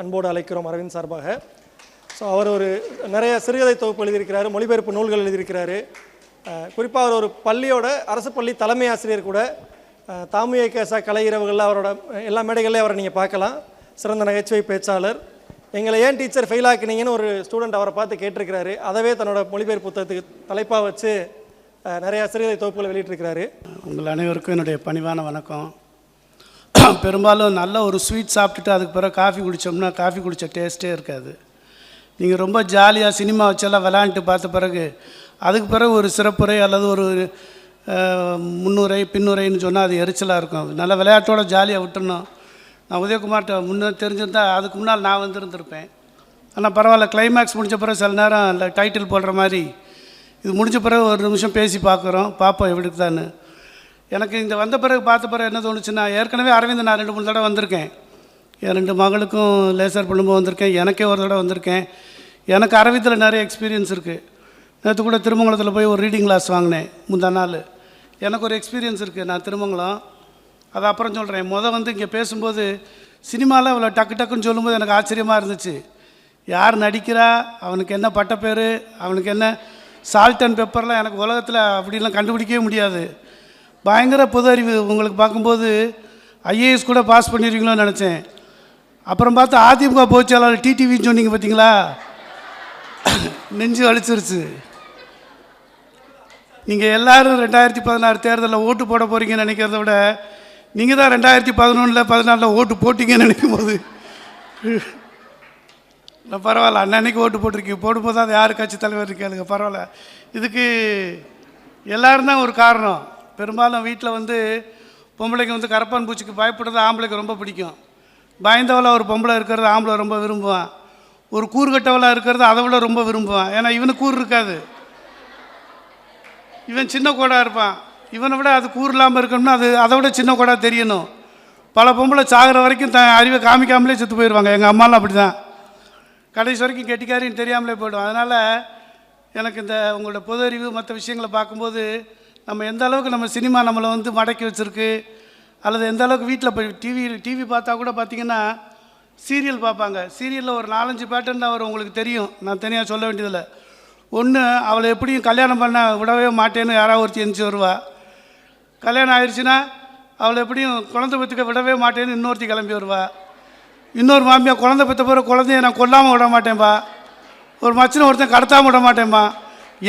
அன்போடு அழைக்கிறோம் அரவிந்த் சார்பாக. ஸோ அவர் ஒரு நிறைய சிறுகதை தொகுப்பு எழுதியிருக்கிறாரு மொழிபெயர்ப்பு நூல்கள் எழுதியிருக்கிறாரு. குறிப்பாக அவர் ஒரு பள்ளியோட அரசு பள்ளி தலைமை ஆசிரியர் கூட தாமிய கேசா கலை இரவுகளில் அவரோட எல்லா மேடைகள்லையும் அவரை நீங்கள் பார்க்கலாம். சிறந்த நகைச்சுவை பேச்சாளர். எங்களை ஏன் டீச்சர் ஃபெயிலாக்கினீங்கன்னு ஒரு ஸ்டூடெண்ட் அவரை பார்த்து கேட்டிருக்கிறாரு. அதவே தன்னோட மொழிபெயர்ப்பு புத்தகத்துக்கு தலைப்பாக வச்சு நிறையா நிறைய சிறுகதை தொகுப்புகளை வெளியிட்டிருக்கிறாரு. உங்கள் அனைவருக்கும் என்னுடைய பணிவான வணக்கம். பெரும்பாலும் நல்ல ஒரு ஸ்வீட் சாப்பிட்டுட்டு அதுக்கு பிறகு காஃபி குடித்தோம்னா காஃபி குடித்த டேஸ்ட்டே இருக்காது. நீங்கள் ரொம்ப ஜாலியாக சினிமா வச்செல்லாம் விளாண்டுட்டு பார்த்த பிறகு அதுக்கு பிறகு ஒரு சிறப்புரை அல்லது ஒரு முன்னுரை பின்னுரைன்னு சொன்னால் அது எரிச்சலாக இருக்கும். நல்ல விளையாட்டோட ஜாலியாக விட்டுணும் நான் உதயகுமார்கிட்ட முன்னே தெரிஞ்சிருந்தா அதுக்கு முன்னால் நான் வந்திருந்திருப்பேன். ஆனால் பரவாயில்ல கிளைமேக்ஸ் முடிஞ்ச பிறகு சில நேரம் இல்லை டைட்டில் போடுற மாதிரி இது முடிஞ்ச பிறகு ஒரு நிமிஷம் பேசி பார்க்குறோம். பார்ப்போம் எப்படி இருக்குதான்னு. எனக்கு இந்த வந்த பிறகு பார்த்த பிறகு என்ன தோணுச்சுன்னா ஏற்கனவே அரவிந்த் நான் ரெண்டு மூணு தடவை வந்திருக்கேன். என் ரெண்டு மகளுக்கும் லேசர் பண்ணும்போது வந்திருக்கேன். எனக்கே ஒரு தடவை வந்திருக்கேன். எனக்கு அரவிந்தில் நிறைய எக்ஸ்பீரியன்ஸ் இருக்குது நேற்று கூட திருமங்கலத்தில் போய் ஒரு ரீடிங் கிளாஸ் வாங்கினேன் முந்தா நாள். எனக்கு ஒரு எக்ஸ்பீரியன்ஸ் இருக்குது நான் திருமங்கலம். அது அப்புறம் சொல்கிறேன் மொதல் வந்து இங்கே பேசும்போது சினிமாவில் அவ்வளோ டக்கு டக்குன்னு சொல்லும்போது எனக்கு ஆச்சரியமாக இருந்துச்சு. யார் நடிக்கிறா? அவனுக்கு என்ன பட்டப்பேர்? அவனுக்கு என்ன சால்ட் அண்ட் பெப்பர்லாம் எனக்கு உலகத்தில் அப்படிலாம் கண்டுபிடிக்கவே முடியாது. பயங்கர பொது அறிவு. உங்களுக்கு பார்க்கும்போது ஐஏஎஸ் கூட பாஸ் பண்ணிடுவீங்களோன்னு நினச்சேன். அப்புறம் பார்த்தா அதிமுக பொதுச்செயலாளர் டிடிவின்னு சொன்னீங்க பார்த்தீங்களா? நெஞ்சு அழிச்சிருச்சு. நீங்கள் எல்லோரும் ரெண்டாயிரத்தி பதினாறு தேர்தலில் ஓட்டு போட போகிறீங்கன்னு நினைக்கிறத விட நீங்கள் தான் ரெண்டாயிரத்தி பதினொன்றில் பதினாலில் ஓட்டு போட்டிங்கன்னு நினைக்கும் போது இல்லை பரவாயில்ல அன்னன்னைக்கு ஓட்டு போட்டிருக்கீங்க. போடும்போது அது யார் கட்சி தலைவர் கேளுங்க பரவாயில்ல. இதுக்கு எல்லோரும் தான் ஒரு காரணம். பெரும்பாலும் வீட்டில் வந்து பொம்பளைக்கு வந்து கரப்பான் பூச்சிக்கு பயப்படுறது ஆம்பளைக்கு ரொம்ப பிடிக்கும். பயந்தவளாக ஒரு பொம்பளை இருக்கிறது ஆம்பளை ரொம்ப விரும்புவான். ஒரு கூறுகட்டவளாக இருக்கிறது அதை விட ரொம்ப விரும்புவான். ஏன்னா இவனுக்கு கூறு இருக்காது. இவன் சின்ன கோடாக இருப்பான். இவனை விட அது கூறு இல்லாமல் இருக்கணும்னா அது அதை விட சின்ன கோடாக தெரியணும். பல பொம்பளை சாகிற வரைக்கும் த அறிவை காமிக்காமலே செத்து போயிடுவாங்க எங்கள் அம்மாலாம் அப்படி தான் கடைசி வரைக்கும் கெட்டிக்காரின்னு தெரியாமலே போய்டும். அதனால் எனக்கு இந்த உங்களோட பொது அறிவு மற்ற விஷயங்களை பார்க்கும்போது நம்ம எந்த அளவுக்கு நம்ம சினிமா நம்மளை வந்து மடக்கி வச்சுருக்கு அல்லது எந்த அளவுக்கு வீட்டில் போய் டிவி டிவி பார்த்தா கூட பார்த்தீங்கன்னா சீரியல் பார்ப்பாங்க. சீரியலில் ஒரு நாலஞ்சு பேட்டர்ன் தான் வரும் உங்களுக்கு தெரியும். நான் தனியாக சொல்ல வேண்டியதில்லை. ஒன்று அவளை எப்படியும் கல்யாணம் பண்ண விடவே மாட்டேன்னு யாராவது ஒருத்தி எந்திச்சு வருவா. கல்யாணம் ஆயிடுச்சுன்னா அவளை எப்படியும் குழந்தை பத்துக்க விடவே மாட்டேன்னு இன்னொருத்தி கிளம்பி வருவா. இன்னொரு மாமியார் குழந்தை பெற்ற பிறகு குழந்தைய நான் கொல்லாமல் விட மாட்டேன்பா. ஒரு மச்சனை ஒருத்தன் கடத்தாமல் விட மாட்டேன்பா.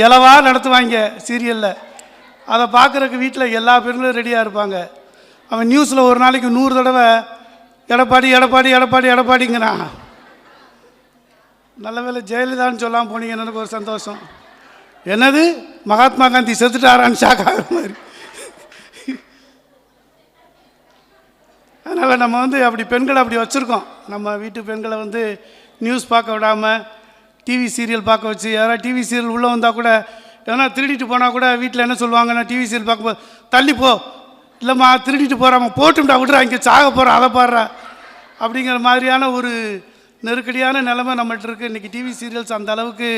இலவா நடத்துவாங்க சீரியலில் அதை பார்க்குறக்கு வீட்டில் எல்லா பெண்களும் ரெடியாக இருப்பாங்க. அவன் நியூஸில் ஒரு நாளைக்கு நூறு தடவை எடப்பாடி எடப்பாடி எடப்பாடி எடப்பாடிங்கிறான். நல்ல வேலை ஜெயலலிதான்னு சொல்லாமல் போனீங்க எனக்கு ஒரு சந்தோஷம். என்னது? மகாத்மா காந்தி செத்துட்டாரான்னு ஷாக் ஆகிற மாதிரி. அதனால் நம்ம வந்து அப்படி பெண்களை அப்படி வச்சுருக்கோம். நம்ம வீட்டு பெண்களை வந்து நியூஸ் பார்க்க விடாமல் டிவி சீரியல் பார்க்க வச்சு யாராவது டிவி சீரியல் உள்ளே வந்தால் கூட எதனா திருடிட்டு போனால் கூட வீட்டில் என்ன சொல்லுவாங்கன்னா டிவி சீரியல் பார்க்கும்போது தள்ளி போ. இல்லைம்மா திருடிட்டு போகிறாம்மா போட்டும்டா விடுறா இங்கே சாக போகிறா அதை பாடுறா. அப்படிங்கிற மாதிரியான ஒரு நெருக்கடியான நிலைமை நம்மகிட்ட இருக்குது இன்றைக்கி டிவி சீரியல்ஸ் அந்த அளவுக்கு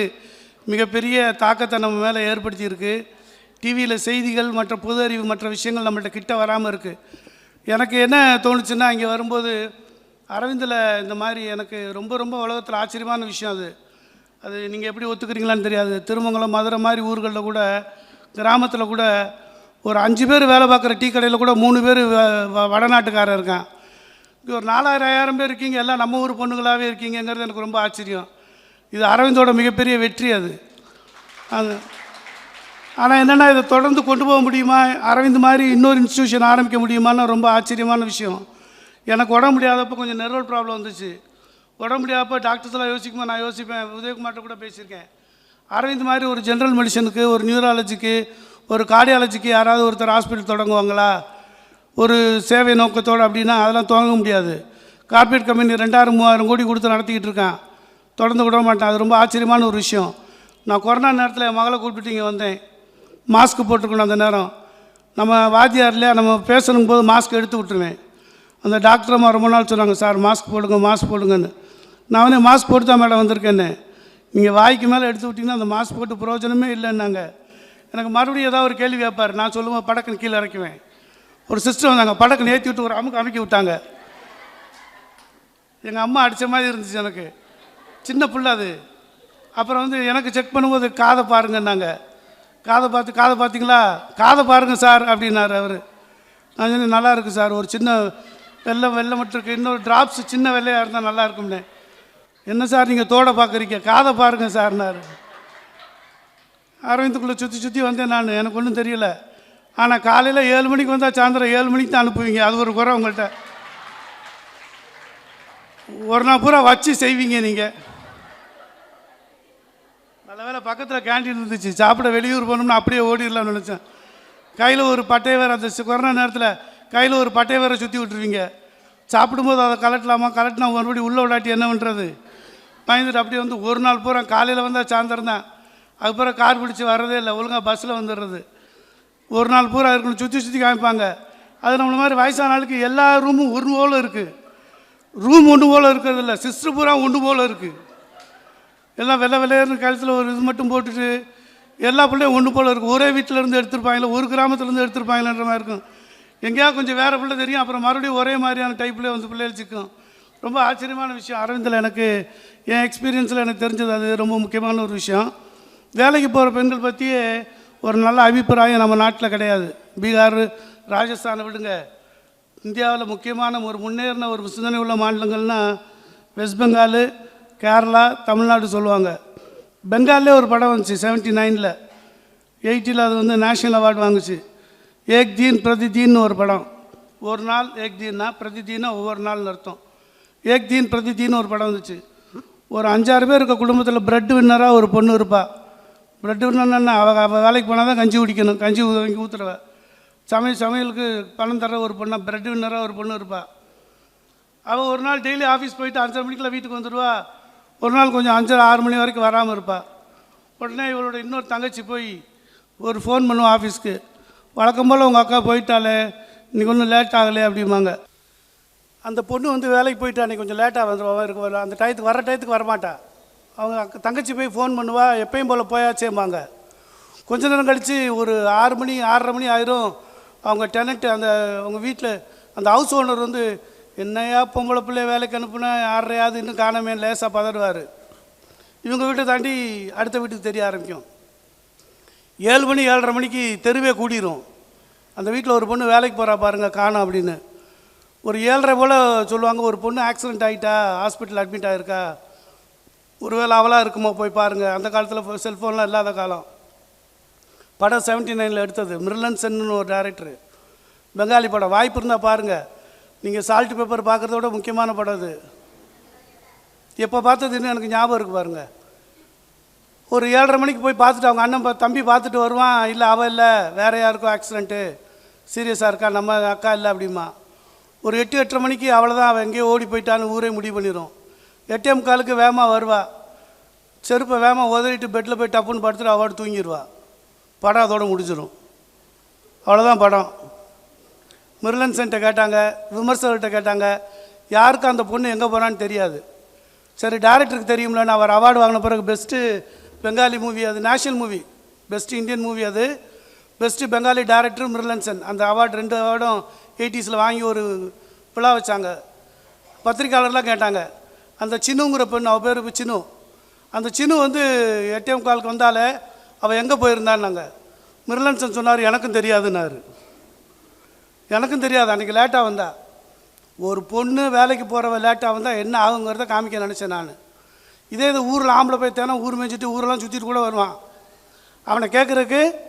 மிகப்பெரிய தாக்கத்தை நம்ம மேலே ஏற்படுத்தியிருக்கு டிவியில் செய்திகள் மற்ற பொது அறிவு மற்ற விஷயங்கள் நம்மள்ட்ட கிட்ட வராமல் இருக்குது எனக்கு என்ன தோணுச்சுன்னா இங்கே வரும்போது அரவிந்தில் இந்த மாதிரி எனக்கு ரொம்ப ரொம்ப உலகத்தில் ஆச்சரியமான விஷயம் அது. அது நீங்கள் எப்படி ஒத்துக்கிறீங்களான்னு தெரியாது. திருமங்கலம் மதுரை மாதிரி ஊர்களில் கூட கிராமத்தில் கூட ஒரு அஞ்சு பேர் வேலை பார்க்குற டீ கடையில் கூட மூணு பேர் வடநாட்டுக்காரர் இருக்கான். இங்கே ஒரு நாலாயிரம் ஆயிரம் பேர் இருக்கீங்க. எல்லாம் நம்ம ஊர் பொண்ணுங்களாகவே இருக்கீங்கங்கிறது எனக்கு ரொம்ப ஆச்சரியம். இது அரவிந்தோட மிகப்பெரிய வெற்றி அது. அது. ஆனால் என்னென்னா இதை தொடர்ந்து கொண்டு போக முடியுமா? அரவிந்த் மாதிரி இன்னொரு இன்ஸ்டியூஷன் ஆரம்பிக்க முடியுமான்னு ரொம்ப ஆச்சரியமான விஷயம். எனக்கு உடம்பு முடியாதப்போ கொஞ்சம் நெர்வல் ப்ராப்ளம் வந்துச்சு. உடம்பு முடியாதப்போ டாக்டர்ஸ்லாம் யோசிக்குமா நான் யோசிப்பேன். உதயகுமார்கிட்ட கூட பேசியிருக்கேன். அரவிந்த் மாதிரி ஒரு ஜென்ரல் மெடிசனுக்கு ஒரு நியூராலஜிக்கு ஒரு கார்டியாலஜிக்கு யாராவது ஒருத்தர் ஹாஸ்பிட்டல் தொடங்குவாங்களா? ஒரு சேவை நோக்கத்தோடு அப்படின்னா அதெல்லாம் துவங்க முடியாது. கார்பரேட் கம்பெனி ரெண்டாயிரம் மூவாயிரம் கோடி கொடுத்து நடத்திக்கிட்டு இருக்கான். தொடர்ந்து விட மாட்டேன். அது ரொம்ப ஆச்சரியமான ஒரு விஷயம். நான் கொரோனா நேரத்தில் என் மகளை கூப்பிட்டு இங்கே வந்தேன். மாஸ்க் போட்டுருக்கணும் அந்த நேரம். நம்ம வாத்தியாரில் நம்ம பேசணும் போது மாஸ்க் எடுத்து விட்டுருவேன். அந்த டாக்டர் அம்மா ரொம்ப நாள் சொன்னாங்க சார் மாஸ்க் போடுங்க மாஸ்க் போடுங்கன்னு. நான் வந்து மாஸ்க் போட்டு தான் மேடம் வந்திருக்கேன்னு. நீங்கள் வாய்க்கு மேலே எடுத்து விட்டிங்கன்னா அந்த மாஸ்க் போட்டு பிரயோஜனமே இல்லைன்னாங்க. எனக்கு மறுபடியும் ஏதாவது ஒரு கேள்வி கேட்பார் நான் சொல்லுவேன் படக்குன்னு கீழே இறக்குவேன். ஒரு சிஸ்டர் வந்தாங்க படக்குன்னு ஏற்றி விட்டு ஒரு அமுக்கு அமுக்கி விட்டாங்க. எங்கள் அம்மா அடித்த மாதிரி இருந்துச்சு எனக்கு. சின்ன பிள்ளை அது. அப்புறம் வந்து எனக்கு செக் பண்ணும்போது காதை பாருங்கன்னாங்க. காதை பார்த்து காதை பார்த்தீங்களா? காதை பாருங்கள் சார் அப்படின்னாரு அவர். நான் சொன்னேன் நல்லா இருக்கு சார். ஒரு சின்ன வெள்ளை வெள்ளை மட்டும் இருக்குது இன்னொரு ட்ராப்ஸ் சின்ன வெள்ளையாக இருந்தால் நல்லா இருக்கும்னே. என்ன சார் நீங்கள் தோடை பார்க்குறீங்க? காதை பாருங்க சார்னார். அரவிந்துக்குள்ளே சுற்றி சுற்றி வந்தேன் நான். எனக்கு ஒன்றும் தெரியல. ஆனால் காலையில் ஏழு மணிக்கு வந்தால் சாயந்தரம் ஏழு மணிக்கு தான் அனுப்புவீங்க. அது ஒரு குறை உங்கள்கிட்ட ஒரு நாள் பூரா வச்சு செய்வீங்க நீங்கள் நல்ல வேளை பக்கத்தில் கேண்டீன் இருந்துச்சு. சாப்பிட வெளியூர் போகணும்னு அப்படியே ஓடிடலாம்னு நினச்சேன். கையில் ஒரு பட்டையை வேறு அந்த கொரோனா நேரத்தில் கையில் ஒரு பட்டையை வேறு சுற்றி விட்டுருவீங்க. சாப்பிடும்போது அதை கலட்டலாமா கலட்டினா மறுபடியும் உள்ளே விடாட்டி என்ன பண்ணுறது பயந்துட்டு அப்படியே வந்து ஒரு நாள் பூரா காலையில் வந்தால் சாயந்தரம் தான். அதுக்கப்புறம் கார் பிடிச்சி வர்றதே இல்லை ஒழுங்காக பஸ்ஸில் வந்துடுறது. ஒரு நாள் பூரா இருக்கணும் சுற்றி சுற்றி காமிப்பாங்க. அது நம்மள மாதிரி வயசான ஆளுக்கு எல்லா ரூமும் ஒன்று போல் இருக்குது ரூம் ஒன்று போல் இருக்கிறது இல்லை சிஸ்டர் பூரா ஒன்று போல் இருக்குது எல்லாம் வெள்ளை வெள்ளையர்னு கழுத்தில் ஒரு இது மட்டும் போட்டுட்டு எல்லா பிள்ளையும் ஒன்று போல் இருக்கும் ஒரே வீட்டிலேருந்து எடுத்திருப்பாங்களே ஒரு கிராமத்துலேருந்து எடுத்திருப்பாங்களேன்ற மாதிரி இருக்கும். எங்கேயா கொஞ்சம் வேறு பிள்ளை தெரியும் அப்புறம் மறுபடியும் ஒரே மாதிரியான டைப்லேயே வந்து பிள்ளைகள் சிக்கும். ரொம்ப ஆச்சரியமான விஷயம். அரவிந்தில் எனக்கு என் எக்ஸ்பீரியன்ஸில் எனக்கு தெரிஞ்சது அது ரொம்ப முக்கியமான ஒரு விஷயம். வேலைக்கு போகிற பெண்கள் பற்றியே ஒரு நல்ல அபிப்பிராயம் நம்ம நாட்டில் கிடையாது. பீகார் ராஜஸ்தானை விடுங்க. இந்தியாவில் முக்கியமான ஒரு முன்னேறின ஒரு சிந்தனை உள்ள மாநிலங்கள்னா வெஸ்ட் பெங்கால் கேரளா தமிழ்நாடு சொல்லுவாங்க. பெங்காலே ஒரு படம் வந்துச்சு செவன்ட்டி நைனில் எயிட்டியில் அது வந்து நேஷ்னல் அவார்டு வாங்குச்சு. ஏக் தீன் பிரதி தீன்னு ஒரு படம். ஒரு நாள் ஏக் தீன்னா பிரதி தீனா ஒவ்வொரு நாள்னு அர்த்தம். ஏக் தீன் பிரதி தீன்னு ஒரு படம் வந்துச்சு. ஒரு அஞ்சாறு பேர் இருக்க குடும்பத்தில் பிரெட் வின்னராக ஒரு பொண்ணு இருப்பா. பிரெட் வின்னர்னா அவள் அவள் வேலைக்கு போனால் தான் கஞ்சி குடிக்கணும் கஞ்சி வாங்கி ஊற்றுறவ சமையல் சமையலுக்கு பணம் தர ஒரு பொண்ணாக பிரெட் வின்னராக ஒரு பொண்ணு இருப்பா. அவள் ஒரு நாள் டெய்லி ஆஃபீஸ் போயிட்டு அஞ்சரை மணிக்கெலாம் வீட்டுக்கு வந்துடுவா ஒரு நாள் கொஞ்சம் அஞ்சரை ஆறு மணி வரைக்கும் வராமல் இருப்பா. உடனே இவளோட இன்னொரு தங்கச்சி போய் ஒரு ஃபோன் பண்ணுவோம் ஆஃபீஸ்க்கு வழக்கம் போல் உங்கள் அக்கா போயிட்டாலே இன்றைக்கி ஒன்றும் லேட் ஆகலை அப்படிம்பாங்க. அந்த பொண்ணு வந்து வேலைக்கு போயிட்டா அன்றைக்கி கொஞ்சம் லேட்டாக வந்துடுவா இருக்கு அந்த டயத்துக்கு வர டயத்துக்கு வரமாட்டா. அவங்க அக்க- தங்கச்சி போய் ஃபோன் பண்ணுவா எப்பயும் போல் போயாச்சேம்பாங்க. கொஞ்ச நேரம் கழித்து ஒரு ஆறு மணி ஆறரை மணி ஆயிரும். அவங்க டெனண்ட் அந்த அவங்க வீட்டில் அந்த ஹவுஸ் ஓனர் வந்து என்னையா பொம்பளை பிள்ளைய வேலைக்கு அனுப்புனா? யாரையாவது இன்னும் காணாமே? லேசாக பதடுவார் இவங்க வீட்டை தாண்டி அடுத்த வீட்டுக்கு தெரிய ஆரம்பிக்கும். ஏழு மணி ஏழரை மணிக்கு தெருவே கூடிரும். அந்த வீட்டில் ஒரு பொண்ணு வேலைக்கு போகிறா பாருங்கள் காணோம் அப்படின்னு. ஒரு ஏழரை போல் சொல்லுவாங்க ஒரு பொண்ணு ஆக்சிடென்ட் ஆகிட்டா ஹாஸ்பிட்டல் அட்மிட் ஆகிருக்கா ஒருவேளை அவளாக இருக்குமோ போய் பாருங்கள் அந்த காலத்தில் செல்ஃபோன்லாம் இல்லாத காலம். படம் செவன்ட்டி நைனில் எடுத்தது. மிர்லன் சென்னு ஒரு டேரக்டரு பெங்காலி படம். வாய்ப்பு இருந்தால் பாருங்கள் நீங்கள் சால்ட் பேப்பர் பார்க்குறத விட முக்கியமான படம் அது. எப்போ பார்த்ததுன்னு எனக்கு ஞாபகம் இருக்குது பாருங்கள் ஒரு ஏழரை மணிக்கு போய் பார்த்துட்டு அவங்க அண்ணன் தம்பி பார்த்துட்டு வருவான். இல்லை அவள் இல்லை. வேற யாருக்கும் ஆக்சிடென்ட்டு சீரியஸாக இருக்கா? நம்ம அக்கா இல்லை அப்படிமா. ஒரு எட்டு எட்டரை மணிக்கு அவ்வளோதான் அவள் எங்கேயோ ஓடி போயிட்டான்னு ஊரே முடிவு பண்ணிடும் எட்டே முக்காலுக்கு வேகமாக வருவா. செருப்பை வேகமாக உதறிட்டு பெட்டில் போய் டப்புன்னு படுத்துட்டு அவள் தூங்கிடுவா படம் அதோட முடிஞ்சிடும் அவ்வளோதான் படம். மிர்லன் சென்ட்ட கேட்டாங்க விமர்சகர்கிட்ட கேட்டாங்க யாருக்கும் அந்த பொண்ணு எங்கே போகிறான்னு தெரியாது. சரி டேரக்டருக்கு தெரியும்லன்னு அவர் அவார்டு வாங்கின பிறகு பெஸ்ட்டு பெங்காலி மூவி அது national movie best Indian movie அது. பெஸ்ட்டு பெங்காலி டேரக்டர் மிர்லன்சன் அந்த அவார்டு ரெண்டு அவார்டும் எயிட்டிஸில் வாங்கி ஒரு விழா வச்சாங்க. பத்திரிக்கையாளர்லாம் கேட்டாங்க. அந்த சின்னுங்கிற பெண் அவள் பேர் சின்னு. அந்த சின்னு வந்து ஏடிஎம் காலுக்கு வந்தாலே அவள் எங்கே போயிருந்தான்னாங்க. மிர்லன்சன் சொன்னார் எனக்கும் தெரியாதுன்னாரு. எனக்கும் தெரியாது அன்றைக்கி லேட்டாக வந்தா. ஒரு பொண்ணு வேலைக்கு போகிறவ லேட்டாக வந்தால் என்ன ஆகுங்கிறத காமிக்க நினச்சேன் நான். இதே இது ஊரில் ஆம்பளை போய் தேனா ஊர் மேய்ச்சிட்டு ஊரெல்லாம் சுற்றிட்டு கூட வருவான். அவனை கேட்குறக்கு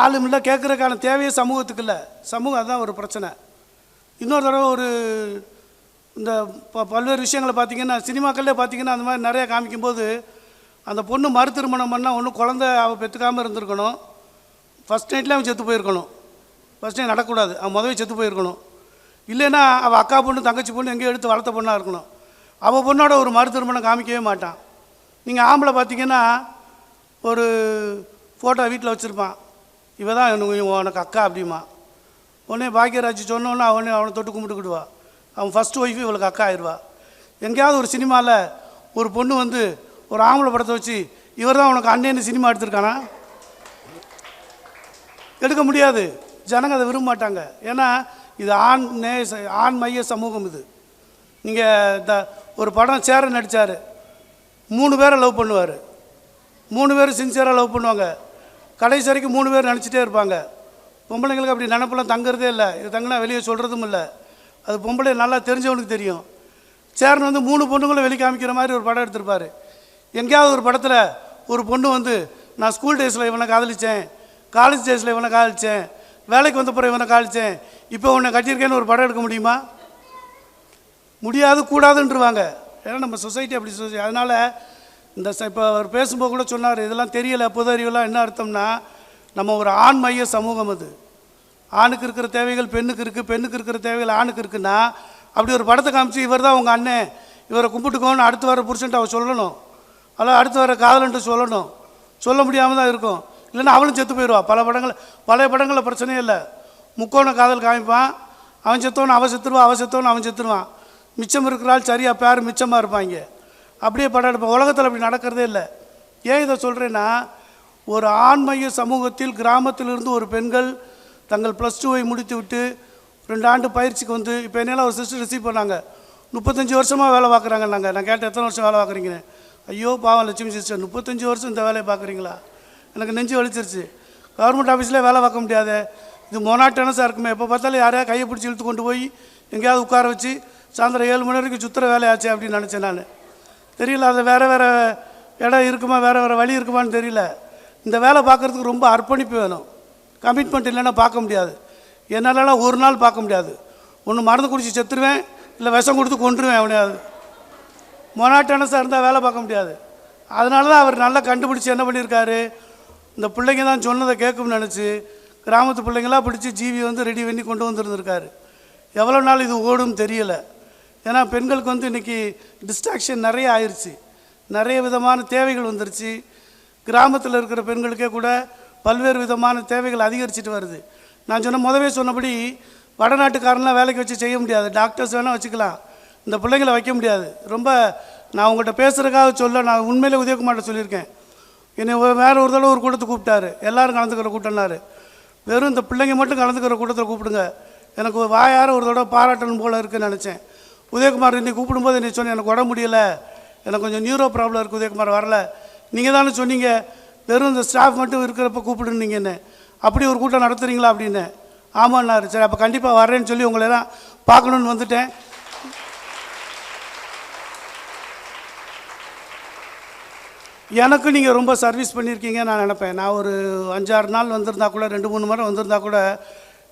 ஆளும் இல்லை கேட்குறதுக்கான தேவையே சமூகத்துக்கு இல்லை சமூகம் அதுதான் ஒரு பிரச்சனை. இன்னொரு தடவை ஒரு இந்த ப பல்வேறு விஷயங்களை பார்த்தீங்கன்னா சினிமாக்கள்லேயே பார்த்தீங்கன்னா அந்த மாதிரி நிறையா காமிக்கும்போது அந்த பொண்ணு மறு திருமணம் பண்ணால் ஒன்றும் குழந்தை அவள் பெற்றுக்காமல் இருந்திருக்கணும். ஃபஸ்ட் நைட்லேயே அவன் செத்து போயிருக்கணும். ஃபஸ்ட் நைட் நடக்கக்கூடாது. அவன் முதவே செத்து போயிருக்கணும். இல்லைன்னா அவள் அக்கா பொண்ணு தங்கச்சி பொண்ணு எங்கேயோ எடுத்து வளர்த்த பொண்ணாக இருக்கணும். அவள் பொண்ணோட ஒரு மறு திருமணம் காமிக்கவே மாட்டான். நீங்கள் ஆம்பளை பார்த்தீங்கன்னா ஒரு ஃபோட்டோ வீட்டில் வச்சுருப்பான். இவ தான் எனக்கு உனக்கு அக்கா அப்படிமா. உடனே பாக்கியராஜ் சொன்னோன்னே அவனே அவனை தொட்டு கும்பிட்டுக்கிடுவா. அவன் ஃபஸ்ட் ஒய்ஃபு இவளுக்கு அக்கா ஆயிடுவா. எங்கேயாவது ஒரு சினிமாவில் ஒரு பொண்ணு வந்து ஒரு ஆம்பளை படத்தை வச்சு இவர் தான் உனக்கு அண்ணேன்னு சினிமா எடுத்திருக்கானா? எடுக்க முடியாது. ஜனங்க அதை விரும்ப மாட்டாங்க ஏன்னா இது ஆண் நேய ஆண் மைய சமூகம் இது. நீங்கள் இந்த ஒரு படம் சேர நடித்தார் மூணு பேரை லவ் பண்ணுவார். மூணு பேரும் சின்சியராக லவ் பண்ணுவாங்க. கடைசி வரைக்கும் மூணு பேர் நினச்சிட்டே இருப்பாங்க. பொம்பளைங்களுக்கு அப்படி நினப்பெல்லாம் தங்குறதே இல்லை. இது தங்கினா வெளியே சொல்கிறதும் இல்லை. அது பொம்பளை நல்லா தெரிஞ்சவனுக்கு தெரியும். சேரன் வந்து மூணு பொண்ணுங்களும் வெளி காமிக்கிற மாதிரி ஒரு படம் எடுத்திருப்பார். எங்கேயாவது ஒரு படத்தில் ஒரு பொண்ணு வந்து நான் ஸ்கூல் டேஸில் இவனை காதலித்தேன் காலேஜ் டேஸில் இவனை காதலிச்சேன். வேலைக்கு வந்த பிறகு இவனை காதலித்தேன் இப்போ உன்னை கட்டியிருக்கேன்னு ஒரு படம் எடுக்க முடியுமா? முடியாது கூடாதுன்றவாங்க. ஏன்னா நம்ம சொசைட்டி அப்படி சொசை அதனால் இந்த இப்போ அவர் பேசும்போது கூட சொன்னார் இதெல்லாம் தெரியலை பொது அறிவெல்லாம் என்ன அர்த்தம்னா நம்ம ஒரு ஆண் மைய சமூகம் அது. ஆணுக்கு இருக்கிற தேவைகள் பெண்ணுக்கு இருக்குது பெண்ணுக்கு இருக்கிற தேவைகள் ஆணுக்கு இருக்குன்னா அப்படி ஒரு படத்தை காமிச்சு இவர் தான் உங்கள் அண்ணன். இவரை கும்பிட்டுக்கோன்னு அடுத்து வர புருஷன்ட்டு அவள் சொல்லணும். அல்ல அடுத்து வர காதலன்ட்டு சொல்லணும். சொல்ல முடியாமல் தான் இருக்கும். இல்லைன்னா அவளும் செத்து போயிடுவா பல படங்கள் பழைய படங்களில் பிரச்சனையே இல்லை. முக்கோண காதல் காமிப்பான். அவன் செத்தவன் அவன் செத்துருவான் அவன் செத்தவன் அவன் செத்துருவான். மிச்சம் இருக்கிறாள் சரியாக பேர் மிச்சமாக இருப்பாங்க. அப்படியே படம் எடுப்போம். உலகத்தில் அப்படி நடக்கிறதே இல்லை. ஏன் இதை சொல்கிறேன்னா ஒரு ஆண்மைய சமூகத்தில் கிராமத்திலிருந்து ஒரு பெண்கள் தங்கள் ப்ளஸ் டூவை முடித்து விட்டு ரெண்டு ஆண்டு பயிற்சிக்கு வந்து இப்போ என்னெல்லாம் ஒரு சிஸ்டர் ரிசீவ் பண்ணாங்க. முப்பத்தஞ்சு வருஷமாக வேலை பார்க்குறாங்க நாங்கள் நான் கேட்டேன் எத்தனை வருஷம் வேலை பார்க்குறீங்கன்னு. ஐயோ பாவம் லட்சுமி சிஸ்டர் முப்பத்தஞ்சு வருஷம் இந்த வேலையை பார்க்குறீங்களா? எனக்கு நெஞ்சு வலிச்சிருச்சு. கவர்மெண்ட் ஆஃபீஸில் வேலை பார்க்க முடியாது. இது மொனாட்டனஸாக இருக்குமே எப்போ பார்த்தாலும் யாரையா கையை பிடிச்சி இழுத்து கொண்டு போய் எங்கேயாவது உட்கார வச்சு சாயந்தரம் ஏழு மணி வரைக்கும் சுற்றுற வேலையாச்சு அப்படின்னு நினச்சேன் நான். தெரியல அது வேறு வேறு இடம் இருக்குமா வேறு வேறு வழி இருக்குமான்னு தெரியல. இந்த வேலை பார்க்குறதுக்கு ரொம்ப அர்ப்பணிப்பு வேணும். கமிட்மெண்ட் இல்லைன்னா பார்க்க முடியாது. என்னாலலாம் ஒரு நாள் பார்க்க முடியாது. ஒன்று மருந்து குடிச்சு செத்துருவேன் இல்லை விஷம் கொடுத்து கொண்டுருவேன் அவனையாவது மொனாட்டனஸாக இருந்தால் வேலை பார்க்க முடியாது. அதனால தான் அவர் நல்லா கண்டுபிடிச்சி என்ன பண்ணியிருக்காரு? இந்த பிள்ளைங்க தான் சொன்னதை கேட்கும்னு நினச்சி கிராமத்து பிள்ளைங்களாம் பிடிச்சி ஜீவி வந்து ரெடி பண்ணி கொண்டு வந்திருந்திருக்காரு. எவ்வளோ நாள் இது ஓடும் தெரியலை. ஏன்னா பெண்களுக்கு வந்து இன்றைக்கி டிஸ்ட்ராக்ஷன் நிறைய ஆயிடுச்சு நிறைய விதமான தேவைகள் வந்துருச்சு. கிராமத்தில் இருக்கிற பெண்களுக்கே கூட பல்வேறு விதமான தேவைகள் அதிகரிச்சுட்டு வருது. நான் சொன்ன முதவே சொன்னபடி வடநாட்டுக்காரன்லாம் வேலைக்கு வச்சு செய்ய முடியாது. டாக்டர்ஸ் வேணால் வச்சுக்கலாம். இந்த பிள்ளைங்களை வைக்க முடியாது. ரொம்ப நான் உங்கள்கிட்ட பேசுகிறக்காக சொல்ல நான் உண்மையிலே உதயகுமார்ட்ட சொல்லியிருக்கேன். என்னை வேறு ஒரு தடவை ஒரு கூட்டத்தை கூப்பிட்டாரு. எல்லோரும் கலந்துக்கிற கூட்டம்னாரு. வெறும் இந்த பிள்ளைங்க மட்டும் கலந்துக்கிற கூட்டத்தில் கூப்பிடுங்க. எனக்கு ஒரு வாயார ஒரு தடவை பாராட்டணும் போல இருக்குன்னு நினச்சேன். உதயகுமார் இன்னைக்கு கூப்பிடும்போது நீ சொன்ன எனக்கு உடம்பு முடியலை. எனக்கு கொஞ்சம் நியூரோ ப்ராப்ளம் இருக்குது உதயகுமார் வரல. நீங்கள் தானே சொன்னீங்க. வெறும் இந்த ஸ்டாஃப் மட்டும் இருக்கிறப்ப கூப்பிடுனீங்கன்னு அப்படி ஒரு கூட்டம் நடத்துகிறீங்களா அப்படின்னு. ஆமாண்ணாரு சரி அப்போ கண்டிப்பாக வரேன்னு சொல்லி உங்களை எல்லாம் பார்க்கணுன்னு வந்துட்டேன். எனக்கு நீங்கள் ரொம்ப சர்வீஸ் பண்ணியிருக்கீங்க நான் நினப்பேன். நான் ஒரு அஞ்சாறு நாள் வந்திருந்தா கூட ரெண்டு மூணு முறை வந்திருந்தா கூட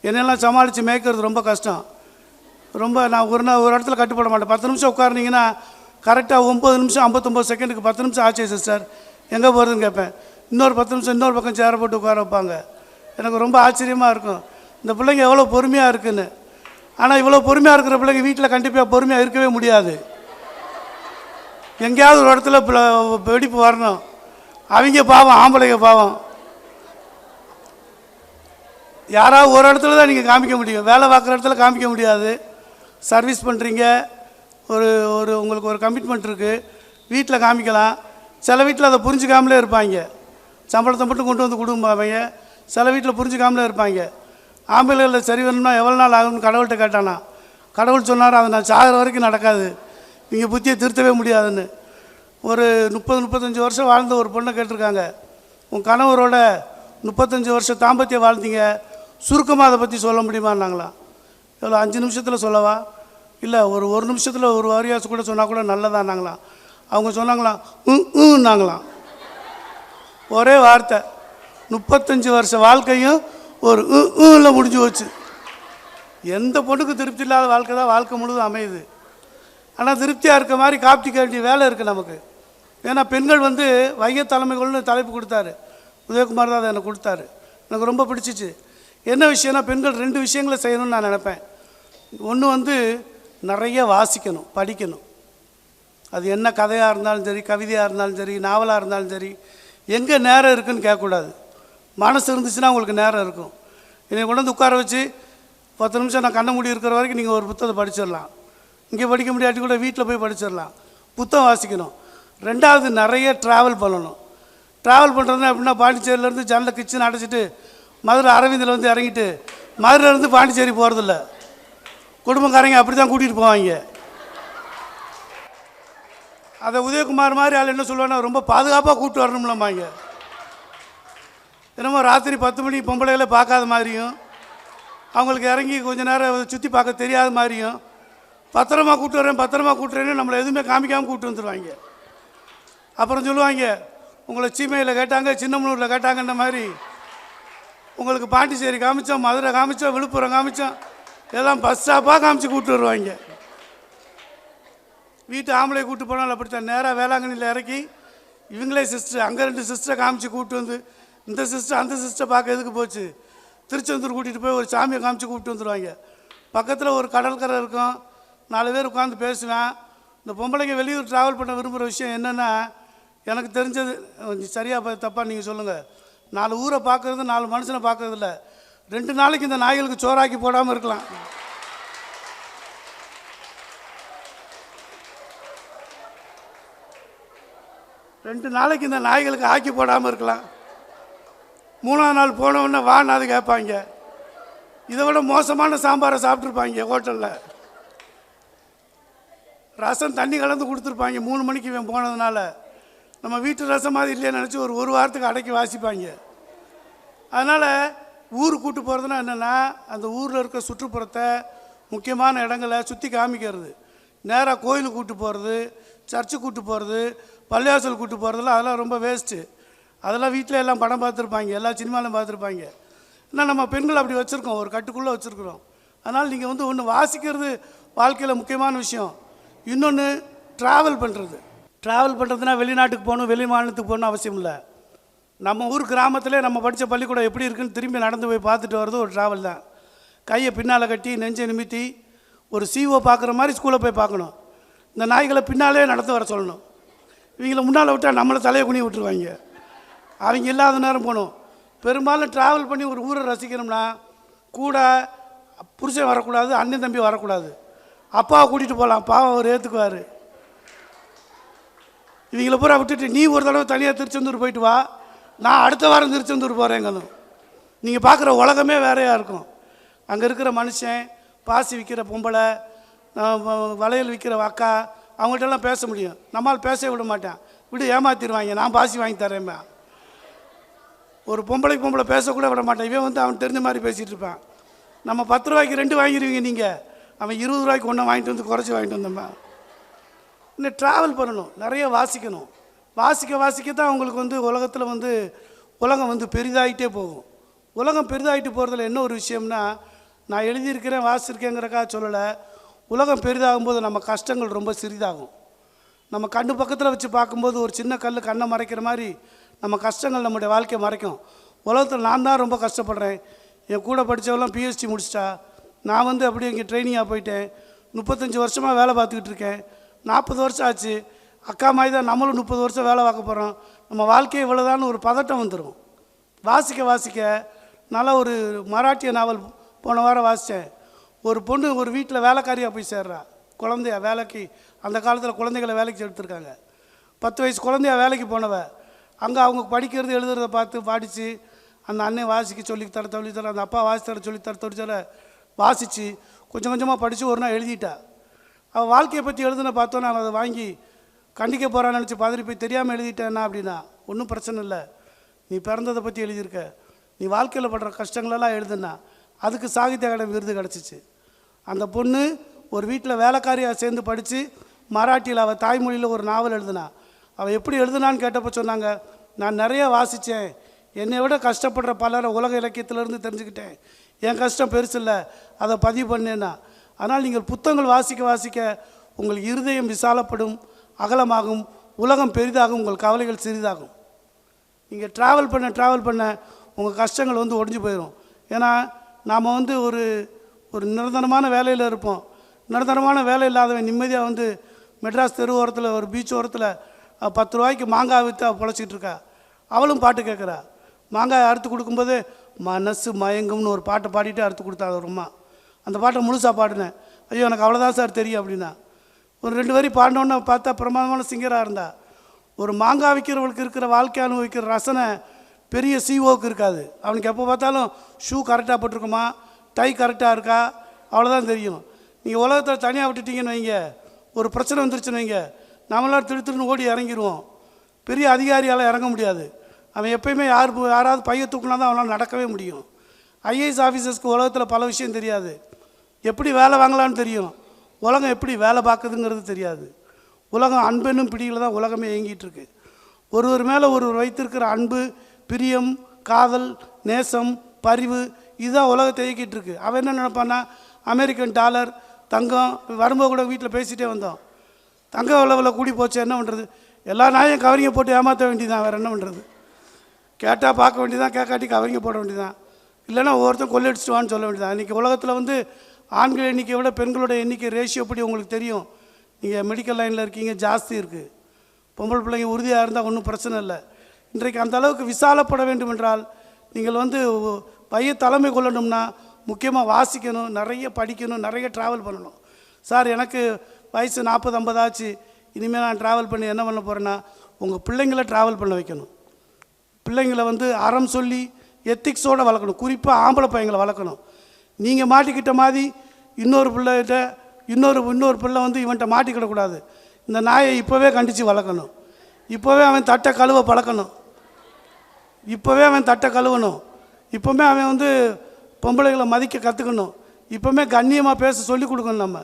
என்னெல்லாம் சமாளித்து மேய்க்கிறது ரொம்ப கஷ்டம். ரொம்ப நான் ஒரு நாள் ஒரு இடத்துல கட்டுப்பட மாட்டேன். பத்து நிமிஷம் உட்காருனீங்கன்னா கரெக்டாக ஒம்பது நிமிஷம் ஐம்பத்தொம்பது செகண்டுக்கு பத்து நிமிஷம் ஆச்சு சிஸ்டர் எங்கே போகிறதுன்னு கேட்பேன் இன்னொரு பத்து நிமிஷம் இன்னொரு பக்கம் சேர போட்டு உட்கார வைப்பாங்க. எனக்கு ரொம்ப ஆச்சரியமாக இருக்கும். இந்த பிள்ளைங்க எவ்வளோ பொறுமையாக இருக்குன்னு. ஆனால் இவ்வளோ பொறுமையாக இருக்கிற பிள்ளைங்க வீட்டில் கண்டிப்பாக பொறுமையாக இருக்கவே முடியாது. எங்கேயாவது ஒரு இடத்துல வெடிப்பு வரணும். அவங்க பாவம் ஆம்பளைங்க பாவம். யாராவது ஒரு இடத்துல தான் நீங்கள் காமிக்க முடியும். வேலை பார்க்குற இடத்துல காமிக்க முடியாது. சர்வீஸ் பண்ணுறீங்க ஒரு ஒரு உங்களுக்கு ஒரு கமிட்மெண்ட் இருக்குது வீட்டில் காமிக்கலாம். சில வீட்டில் அதை புரிஞ்சுக்காமலே இருப்பாங்க. சம்பளத்தை மட்டும் கொண்டு வந்து கொடுப்பாங்க சில வீட்டில் புரிஞ்சுக்காமலே இருப்பாங்க. ஆம்பளைகளில் சரி வரணும்னா எவ்வளோ நாள் ஆகும்னு கடவுள்கிட்ட கேட்டானா. கடவுள் சொன்னார் அதை நான் சாகிற வரைக்கும் நடக்காது. நீங்கள் புத்தியை திருத்தவே முடியாதுன்னு. ஒரு முப்பது முப்பத்தஞ்சு வருஷம் வாழ்ந்த ஒரு பொண்ணை கேட்டிருக்காங்க. உன் கணவரோட முப்பத்தஞ்சு வருஷம் தாம்பத்தியம் வாழ்ந்தீங்க. சுருக்கமாக அதை பற்றி சொல்ல முடியுமான்னாங்களாம். எவ்வளோ அஞ்சு நிமிஷத்தில் சொல்லவா? இல்லை ஒரு ஒரு நிமிஷத்தில் ஒரு வாரியாசு கூட சொன்னால் கூட நல்லதான்னாங்களாம் அவங்க சொன்னாங்களாம் ம் ம்னாங்களாம் ஒரே வார்த்தை. முப்பத்தஞ்சு வருஷ வாழ்க்கையும் ஒரு ல முடிஞ்சு போச்சு. எந்த பொண்ணுக்கு திருப்தி இல்லாத வாழ்க்கை தான் வாழ்க்கை முழுவதும் அமையுது. ஆனால் திருப்தியாக இருக்க மாதிரி காப்பிக்க வேண்டிய வேலை இருக்குது நமக்கு. ஏன்னா பெண்கள் வந்து வைய தலைமைகள்னு தலைப்பு கொடுத்தாரு. உதயகுமார் தான் அதை எனக்கு கொடுத்தாரு. எனக்கு ரொம்ப பிடிச்சிச்சு. என்ன விஷயம்னா பெண்கள் ரெண்டு விஷயங்களை செய்யணும்னு நான் நினப்பேன். ஒன்று வந்து நிறைய வாசிக்கணும் படிக்கணும். அது என்ன கதையாக இருந்தாலும் சரி கவிதையாக இருந்தாலும் சரி நாவலாக இருந்தாலும் சரி எங்கே நேரம் இருக்குதுன்னு கேட்கக்கூடாது. மனசு இருந்துச்சுன்னா உங்களுக்கு நேரம் இருக்கும். என்னை கொண்டு வந்து உட்கார வச்சு பத்து நிமிஷம் நான் கண்ண மூடி இருக்கிற வரைக்கும் நீங்கள் ஒரு புத்தகத்தை படிச்சிடலாம். இங்கே படிக்க முடியாட்டி கூட வீட்டில் போய் படிச்சிடலாம். புத்தகம் வாசிக்கணும். ரெண்டாவது நிறைய ட்ராவல் பண்ணணும். ட்ராவல் பண்ணுறதுனா எப்படின்னா பாண்டிச்சேரியிலேருந்து ஜன்னலை கிச்சன் அடைச்சிட்டு மதுரை அரவிந்தில் வந்து இறங்கிட்டு மதுரையிலேருந்து பாண்டிச்சேரி போகிறதில்ல குடும்பக்காரங்க அப்படி தான் கூட்டிகிட்டு போவாங்க. அதை உதயகுமார் மாதிரி ஆள் என்ன சொல்லுவானா ரொம்ப பாதுகாப்பாக கூப்பிட்டு வரணும்லம்மாங்க என்னமோ ராத்திரி பத்து மணிக்கு பொம்பளைகளை பார்க்காத மாதிரியும் அவங்களுக்கு இறங்கி கொஞ்ச நேரம் சுற்றி பார்க்க தெரியாத மாதிரியும் பத்திரமா கூப்பிட்டு வரேன் பத்திரமா கூட்டுறேன்னு நம்மளை எதுவுமே காமிக்காமல் கூப்பிட்டு வந்துடுவாங்க அப்புறம் சொல்லுவாங்க உங்களை சீமையில் கேட்டாங்க சின்னமனூரில் கேட்டாங்கன்ற மாதிரி உங்களுக்கு பாண்டிச்சேரி காமிச்சோம் மதுரை காமிச்சோம் விழுப்புரம் காமிச்சோம் எல்லாம் பஸ் ஸ்டாப்பாக காமிச்சு கூப்பிட்டு வருவாங்க. வீட்டு ஆம்பளை கூட்டு போனாலும் அப்படித்தான் நேராக வேளாங்கண்ணியில் இறக்கி இவங்களே சிஸ்டர் அங்கே ரெண்டு சிஸ்டரை காமிச்சு கூப்பிட்டு வந்து இந்த சிஸ்டர் அந்த சிஸ்டர் பார்க்க எதுக்கு போச்சு? திருச்செந்தூர் கூட்டிகிட்டு போய் ஒரு சாமியை காமிச்சு கூப்பிட்டு வந்துடுவாங்க பக்கத்தில் ஒரு கடற்கரை இருக்கும். நாலு பேர் உட்காந்து பேசுவேன். இந்த பொம்பளைங்க வெளியூர் ட்ராவல் பண்ண விரும்புகிற விஷயம் என்னென்னா எனக்கு தெரிஞ்சது கொஞ்சம் சரியாக தப்பாக நீங்கள் சொல்லுங்கள் நாலு ஊரை பார்க்குறது நாலு மனுஷனை பார்க்கறது ரெண்டு நாளைக்கு இந்த நாய்களுக்கு சோறாக்கி போடாமல் இருக்கலாம். ரெண்டு நாளைக்கு இந்த நாய்களுக்கு ஆக்கி போடாமல் இருக்கலாம். மூணாவது நாள் போனவுடனே உடனே வான்னு அது கேட்பாங்க. இதை விட மோசமான சாம்பாரை சாப்பிட்ருப்பாங்க ஹோட்டலில். ரசம் தண்ணி கலந்து கொடுத்துருப்பாங்க. மூணு மணிக்கு இவன் போனதுனால. நம்ம வீட்டு ரசம் மாதிரி இல்லையே நினச்சி ஒரு ஒரு வாரத்துக்கு அடக்கி வாசிப்பாங்க. அதனால் ஊர் கூட்டு போகிறதுனா என்னென்னா அந்த ஊரில் இருக்க சுற்றுப்புறத்தை முக்கியமான இடங்களை சுற்றி காமிக்கிறது. நேராக கோயிலுக்கு கூட்டு போகிறது சர்ச்சு கூட்டு போகிறது பள்ளிவாசல் கூட்டு போகிறதுலாம் அதெல்லாம் ரொம்ப வேஸ்ட்டு அதெல்லாம் வீட்டில் எல்லாம் படம் பார்த்துருப்பாங்க எல்லா சினிமாலையும் பார்த்துருப்பாங்க. ஏன்னா நம்ம பெண்கள் அப்படி வச்சுருக்கோம் ஒரு கட்டுக்குள்ளே வச்சுருக்குறோம். அதனால் நீங்கள் வந்து ஒன்று வாசிக்கிறது வாழ்க்கையில் முக்கியமான விஷயம். இன்னொன்று ட்ராவல் பண்ணுறது ட்ராவல் பண்ணுறதுனா வெளிநாட்டுக்கு போகணும் வெளி மாநிலத்துக்கு போகணும் அவசியம் இல்லை. நம்ம ஊர் கிராமத்திலே நம்ம படித்த பள்ளிக்கூடம் எப்படி இருக்குன்னு திரும்பி நடந்து போய் பார்த்துட்டு வர்றது ஒரு ட்ராவல் தான். கையை பின்னால் கட்டி நெஞ்சை நிமித்தி ஒரு சிஓ பார்க்குற மாதிரி ஸ்கூலை போய் பார்க்கணும். இந்த நாய்களை பின்னாலே நடந்து வர சொல்லணும். இவங்களை முன்னால் விட்டால் நம்மளை தலையை குனி விட்டுருவாங்க. அவங்க இல்லாத நேரம் போகணும். பெரும்பாலும் ட்ராவல் பண்ணி ஒரு ஊரை ரசிக்கணும்னா கூட புருஷன் வரக்கூடாது அண்ணன் தம்பி வரக்கூடாது. அப்பாவை கூட்டிகிட்டு போகலாம் பாவம் அவர் ஏற்றுக்குவார் இவங்கள பூரா விட்டுட்டு நீ ஒரு தடவை தனியாக திருச்செந்தூர் போயிட்டு வா. நான் அடுத்த வாரம் திருச்செந்தூர் போகிறேங்கணும் நீங்கள் பார்க்குற உலகமே வேறையாக இருக்கும். அங்கே இருக்கிற மனுஷன் பாசி விற்கிற பொம்பளை வ- வளையல் விற்கிற அக்கா அவங்கள்ட்டெல்லாம் பேச முடியும். நம்மால் பேசவே விட மாட்டேன். விடு ஏமாத்திடுவாங்க. நான் பாசி வாங்கி தரேன்பா. ஒரு பொம்பளைக்கு பொம்பளை பேசக்கூட விட மாட்டேன். இவன் வந்து அவன் தெரிஞ்ச மாதிரி பேசிகிட்டு இருப்பான். நம்ம பத்து ரூபாய்க்கு ரெண்டு வாங்கிடுவீங்க நீங்கள் அவன் இருபது ரூபாய்க்கு ஒன்று வாங்கிட்டு வந்து குறைச்சி வாங்கிட்டு வந்தோம்மா இன்னும் ட்ராவல் பண்ணணும். நிறைய வாசிக்கணும். வாசிக்க வாசிக்க தான் உங்களுக்கு வந்து உலகத்தில் வந்து உலகம் வந்து பெரிதாகிட்டே போகும். உலகம் பெரிதாகிட்டு போகிறதுல என்ன ஒரு விஷயம்னா நான் எழுதியிருக்கிறேன் வாசிச்சிருக்கேங்கிறக்கா சொல்லலை. உலகம் பெரிதாகும் போது நம்ம கஷ்டங்கள் ரொம்ப சிறிதாகும். நம்ம கண்ணு பக்கத்தில் வச்சு பார்க்கும்போது ஒரு சின்ன கல் கண்ணை மறைக்கிற மாதிரி நம்ம கஷ்டங்கள் நம்முடைய வாழ்க்கையை மறைக்கும். உலகத்தில் நான் தான் ரொம்ப கஷ்டப்படுறேன். என் கூட படித்தவெல்லாம் பிஹெச்டி முடிச்சிட்டா. நான் வந்து அப்படியே இங்கே ட்ரைனிங்காக போயிட்டேன். முப்பத்தஞ்சு வருஷமாக வேலை பார்த்துக்கிட்டு இருக்கேன். நாற்பது வருஷம் ஆச்சு. அக்கா மாதிரி தான் நம்மளும் முப்பது வருஷம் வேலை பார்க்க போகிறோம் நம்ம வாழ்க்கை இவ்வளோதான்னு ஒரு பதட்டம் வந்துடும் வாசிக்க வாசிக்க நல்லா ஒரு மராட்டிய நாவல் போன வாரம் வாசித்தேன் ஒரு பொண்ணு ஒரு வீட்டில் வேலைக்காரியாக போய் சேர்றா. குழந்தைய வேலைக்கு அந்த காலத்தில் குழந்தைகளை வேலைக்கு எடுத்துருக்காங்க பத்து வயசு குழந்தையா வேலைக்கு போனவ. அங்கே அவங்க படிக்கிறது எழுதுறத பார்த்து படித்து அந்த அண்ணன் வாசிக்க சொல்லி தர சொல்லி தர அந்த அப்பா வாசி தர சொல்லி தர சொல்லி வாசித்து கொஞ்சம் கொஞ்சமாக படித்து ஒரு நாள் எழுதிட்டா. அவள் வாழ்க்கையை பற்றி எழுதுன பார்த்தோன்னே அவன் அதை வாங்கி கண்டிக்க போகிறான்னு நினச்சி பதறி போய் தெரியாமல் எழுதிட்டேன்னா அப்படின்னா ஒன்றும் பிரச்சனை இல்லை. நீ பிறந்ததை பற்றி எழுதியிருக்க. நீ வாழ்க்கையில் படுற கஷ்டங்களெல்லாம் எழுதுனா அதுக்கு சாகித்ய அகாடமி விருது கிடச்சிச்சு. அந்த பொண்ணு ஒரு வீட்டில் வேலைக்காரியாக சேர்ந்து படித்து மராட்டியில் அவள் தாய்மொழியில் ஒரு நாவல் எழுதுனா அவள் எப்படி எழுதுனான்னு கேட்டப்போ சொன்னாங்க நான் நிறைய வாசித்தேன் என்னை விட கஷ்டப்படுற பலரை உலக இலக்கியத்திலேருந்து தெரிஞ்சுக்கிட்டேன். என் கஷ்டம் பெருசு இல்லை. அதை பதிவு பண்ணேன்னா ஆனால் நீங்கள் புத்தகங்கள் வாசிக்க வாசிக்க உங்கள் இருதயம் விசாலப்படும். அகலமாகும் உலகம் பெரிதாகும் உங்கள் கவலைகள் சிறிதாகும். நீங்கள் ட்ராவல் பண்ண ட்ராவல் பண்ண உங்கள் கஷ்டங்கள் வந்து ஒடிஞ்சு போயிடும் ஏன்னா நாம் வந்து ஒரு ஒரு நிரந்தரமான வேலையில் இருப்போம். நிரந்தரமான வேலை இல்லாதவன் நிம்மதியாக வந்து மெட்ராஸ் தெரு ஓரத்தில் ஒரு பீச் ஓரத்தில் பத்து ரூபாய்க்கு மாங்காய் விற்று அவள் பொழைச்சிக்கிட்டு இருக்கா? அவளும் பாட்டு கேட்குறா மாங்காய் அறுத்து கொடுக்கும்போது மனசு மயங்கும்னு ஒரு பாட்டை பாடிட்டு அறுத்து கொடுத்தா ஒரு அந்த பாட்டை முழுசாக பாடினேன். ஐயோ எனக்கு அவ்வளோதான் சார் தெரியும் அப்படின்னா. ஒரு ரெண்டு வரி பாண்டவனை பார்த்தா பிரமாதமான சிங்கராக இருந்தா. ஒரு மாங்காய் விற்கிறவளுக்கு இருக்கிற வாழ்க்கை அனுபவிக்கிற ரசனை பெரிய சிஓக்கு இருக்காது. அவனுக்கு எப்போ பார்த்தாலும் ஷூ கரெக்டாக போட்டிருக்குமா? டை கரெக்டாக இருக்கா? அவ்வளோதான் தெரியும். நீங்கள் உலகத்தில் தனியாக விட்டுட்டீங்கன்னு வைங்க. ஒரு பிரச்சனை வந்துருச்சுன்னு வைங்க. நம்மளாம் திருத்திருன்னு ஓடி இறங்கிடுவோம் பெரிய அதிகாரியால் இறங்க முடியாது. அவன் எப்பயுமே யார் யாராவது பைய தூக்குனா தான் அவனால் நடக்கவே முடியும். ஐஏஎஸ் ஆஃபீஸர்ஸ்க்கு உலகத்தில் பல விஷயம் தெரியாது. எப்படி வேலை வாங்கலான்னு தெரியும். உலகம் எப்படி வேலை பார்க்குதுங்கிறது தெரியாது. உலகம் அன்பென்னும் பிடியில் தான் உலகமே இயங்கிட்டுருக்கு. ஒருவர் மேலே ஒருவர் வைத்திருக்கிற அன்பு பிரியம் காதல் நேசம் பரிவு இதுதான் உலகத்தை இயக்கிட்டு இருக்கு அவன் என்ன நினைப்பான்னா அமெரிக்கன் டாலர் தங்கம் வரும்போது கூட வீட்டில் பேசிகிட்டே வந்தோம் தங்க விலை கூடி போச்சு என்ன பண்ணுறது எல்லா நாயும் கவரிங்க போட்டு ஏமாற்ற வேண்டியதான் வேறு என்ன பண்ணுறது கேட்டால் பார்க்க வேண்டியதான் கேட்காட்டி கவரிங்க போட வேண்டியதான் இல்லைன்னா ஒவ்வொருத்தரும் கொள்ளடிச்சிட்டு வான்னு சொல்ல வேண்டியதான் இன்றைக்கி உலகத்தில் வந்து ஆண்கள் எண்ணிக்கையை விட பெண்களோட எண்ணிக்கை ரேஷியோ படி உங்களுக்கு தெரியும்? நீங்கள் மெடிக்கல் லைனில் இருக்கீங்க ஜாஸ்தி இருக்குது பொம்பளை பிள்ளைங்க உறுதியாக இருந்தால் ஒன்றும் பிரச்சனை இல்லை. இன்றைக்கு அந்த அளவுக்கு விசாலப்பட வேண்டும் என்றால் நீங்கள் வந்து பைய தலைமை கொள்ளணும்னா முக்கியமாக வாசிக்கணும் நிறைய படிக்கணும் நிறைய ட்ராவல் பண்ணணும். சார் எனக்கு வயசு நாற்பது ஐம்பது ஆச்சு. இனிமேல் நான் ட்ராவல் பண்ணி என்ன பண்ண போகிறேன்னா உங்கள் பிள்ளைங்கள ட்ராவல் பண்ண வைக்கணும். பிள்ளைங்களை வந்து அறம் சொல்லி எத்திக்ஸோடு வளர்க்கணும். குறிப்பாக ஆம்பளை பையங்களை வளர்க்கணும். நீங்கள் மாட்டிக்கிட்ட மாதிரி இன்னொரு பிள்ளைகிட்ட இன்னொரு இன்னொரு பிள்ளை வந்து இவன்கிட்ட மாட்டிக்கிடக்கூடாது. இந்த நாயை இப்போவே கண்டித்து வளர்க்கணும். இப்போவே அவன் தட்டை கழுவ பழக்கணும். இப்போவே அவன் தட்டை கழுவணும். இப்போவுமே அவன் வந்து பொம்பளைகளை மதிக்க கற்றுக்கணும் இப்போவுமே கண்ணியமாக பேச சொல்லிக் கொடுக்கணும் நம்ம.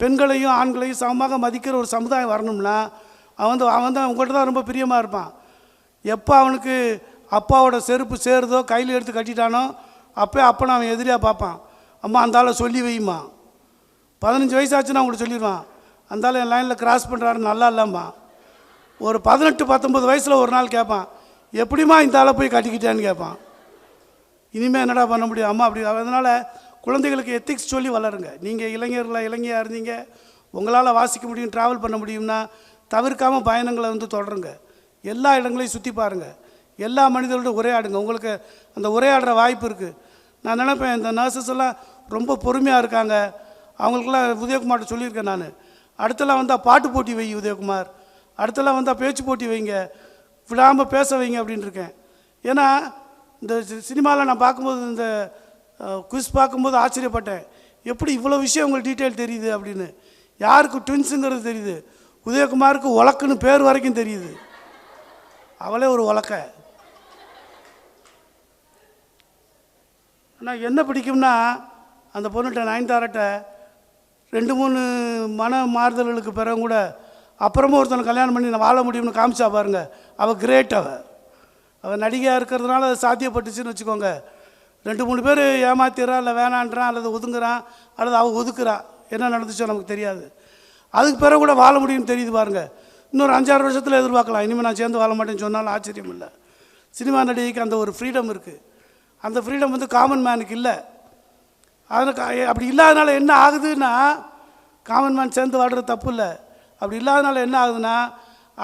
பெண்களையும் ஆண்களையும் சமமாக மதிக்கிற ஒரு சமுதாயம் வரணும்னா அவன் வந்து அவன் தான் உங்கள்கிட்ட தான் ரொம்ப பிரியமாக இருப்பான். எப்போ அவனுக்கு அப்பாவோட செருப்பு சேருதோ கையில் எடுத்து கட்டிட்டானோ அப்போ அப்போ அவன் எதிரியாக பார்ப்பான். அம்மா அந்த ஆளை சொல்லி வையுமா பதினஞ்சு வயசாச்சுன்னா அவங்கள்ட்ட சொல்லிடுவான் அந்த என் லைனில் கிராஸ் பண்ணுறாரு நல்லா இல்லைம்மா. ஒரு பதினெட்டு பத்தொம்பது வயசில் ஒரு நாள் கேட்பான் எப்படிம்மா இந்த ஆளை போய் கட்டிக்கிட்டேன்னு? கேட்பான் இனிமேல் என்னடா பண்ண முடியும்? அம்மா அப்படி அதனால் குழந்தைகளுக்கு எத்திக்ஸ் சொல்லி வளருங்க. நீங்கள் இளைஞர்களாக இளைஞராக இருந்தீங்க உங்களால் வாசிக்க முடியும் ட்ராவல் பண்ண முடியும்னா தவிர்க்காமல் பயணங்களை வந்து தொடருங்க. எல்லா இடங்களையும் சுற்றி பாருங்கள் எல்லா மனிதர்களோட உரையாடுங்க. உங்களுக்கு அந்த உரையாடுற வாய்ப்பு இருக்குது நான் நினைப்பேன் இந்த நர்சஸ் எல்லாம் ரொம்ப பொறுமையாக இருக்காங்க. அவங்களுக்கெல்லாம் உதயகுமார்கிட்ட சொல்லியிருக்கேன் நான். அடுத்தலாம் வந்தால் பாட்டு போட்டி வை உதயகுமார். அடுத்தலாம் வந்தால் பேச்சு போட்டி வைங்க. விடாமல் பேச வைங்க அப்படின்னு இருக்கேன். ஏன்னா இந்த சினிமாவில் நான் பார்க்கும்போது இந்த குவிஸ் பார்க்கும்போது ஆச்சரியப்பட்டேன். எப்படி இவ்வளோ விஷயம் உங்களுக்கு டீட்டெயில் தெரியுது அப்படின்னு. யாருக்கு ட்வின்ஸுங்கிறது தெரியுது. உதயகுமாருக்கு உலக்குன்னு பேர் வரைக்கும் தெரியுது. அவளே ஒரு உலக்க ஆனால் என்ன பிடிக்கும்னா அந்த பொண்ணுகிட்ட நயன்தாரட்ட ரெண்டு மூணு மன மாறுதல்களுக்கு பிறகு கூட அப்புறமா ஒருத்தனை கல்யாணம் பண்ணி நான் வாழ முடியும்னு காமிச்சா பாருங்க. அவள் கிரேட் அவள் அவள் நடிகையாக இருக்கிறதுனால அது சாத்தியப்பட்டுச்சுன்னு வச்சுக்கோங்க. ரெண்டு மூணு பேர் ஏமாத்திடுறான் இல்லை வேணான்றான் அல்லது ஒதுங்குறான் அல்லது அவள் ஒதுக்குறான் என்ன நடந்துச்சோ நமக்கு தெரியாது. அதுக்கு பிறகு கூட வாழ முடியும்னு தெரியுது பாருங்க. இன்னொரு அஞ்சாறு வருஷத்தில் எதிர்பார்க்கலாம். இனிமேல் நான் சேர்ந்து வாழ மாட்டேன்னு சொன்னாலும் ஆச்சரியம் இல்லை சினிமா நடிகைக்கு அந்த ஒரு ஃப்ரீடம் இருக்குது அந்த ஃப்ரீடம் வந்து காமன் மேனுக்கு இல்லை. அதனால் அப்படி இல்லாதனால என்ன ஆகுதுன்னா காமன் மேன் சேர்ந்து வாடுறது தப்பு இல்லை அப்படி இல்லாதனால என்ன ஆகுதுன்னா